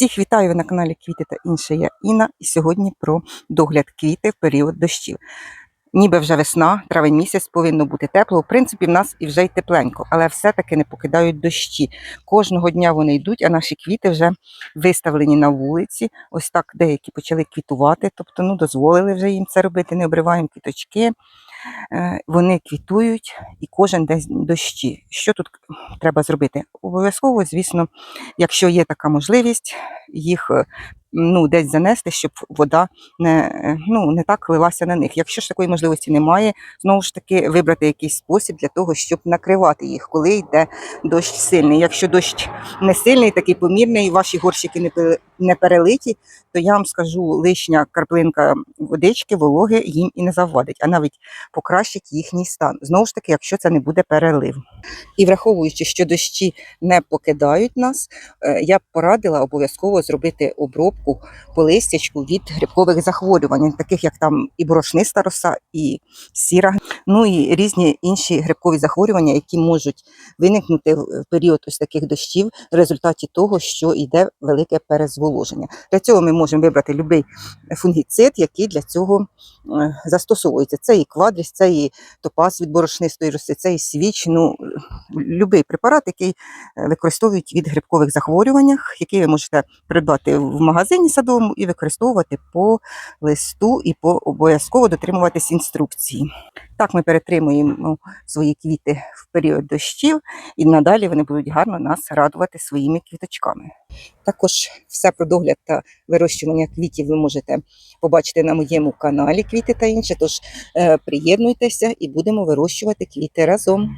Всіх вітаю ви на каналі Квіти та інше. Я Інна, і сьогодні про догляд квіти в період дощів. Ніби вже весна, травень місяць повинно бути тепло. В принципі, в нас і вже й тепленько, але все-таки не покидають дощі. Кожного дня вони йдуть, а наші квіти вже виставлені на вулиці. Ось так деякі почали квітувати, тобто ну, дозволили вже їм це робити, не обриваємо квіточки. Е, Вони квітують і кожен день дощі. Що тут треба зробити? Обов'язково, звісно, якщо є така можливість, їх е, ну, десь занести, щоб вода не, ну, не так лилася на них. Якщо ж такої можливості немає, знову ж таки вибрати якийсь спосіб для того, щоб накривати їх, коли йде дощ сильний. Якщо дощ не сильний, такий помірний, ваші горщики не, не перелиті, то я вам скажу, лишня карплинка водички, вологи їм і не завадить, а навіть покращить їхній стан. Знову ж таки, якщо це не буде перелив. І враховуючи, що дощі не покидають нас, е, я б порадила обов'язково зробити обробку по листячку від грибкових захворювань, таких як там і борошниста роса, і сіра, ну і різні інші грибкові захворювання, які можуть виникнути в період ось таких дощів в результаті того, що йде велике перезволоження. Для цього ми можемо вибрати будь-який фунгіцид, який для цього е, застосовується. Це і квадріс, це і топаз від борошнистої роси, це і свіч, ну, будь-який препарат, який е, використовують від грибкових захворюваннях, який ви можете придбати в магазині садовому і використовувати по листу і по обов'язково дотримуватись інструкції. Так ми перетримуємо свої квіти в період дощів, і надалі вони будуть гарно нас радувати своїми квіточками. Також все про догляд та вирощування квітів ви можете побачити на моєму каналі Квіти та інше. Тож е, приєднуйтеся і будемо вирощувати квіти разом.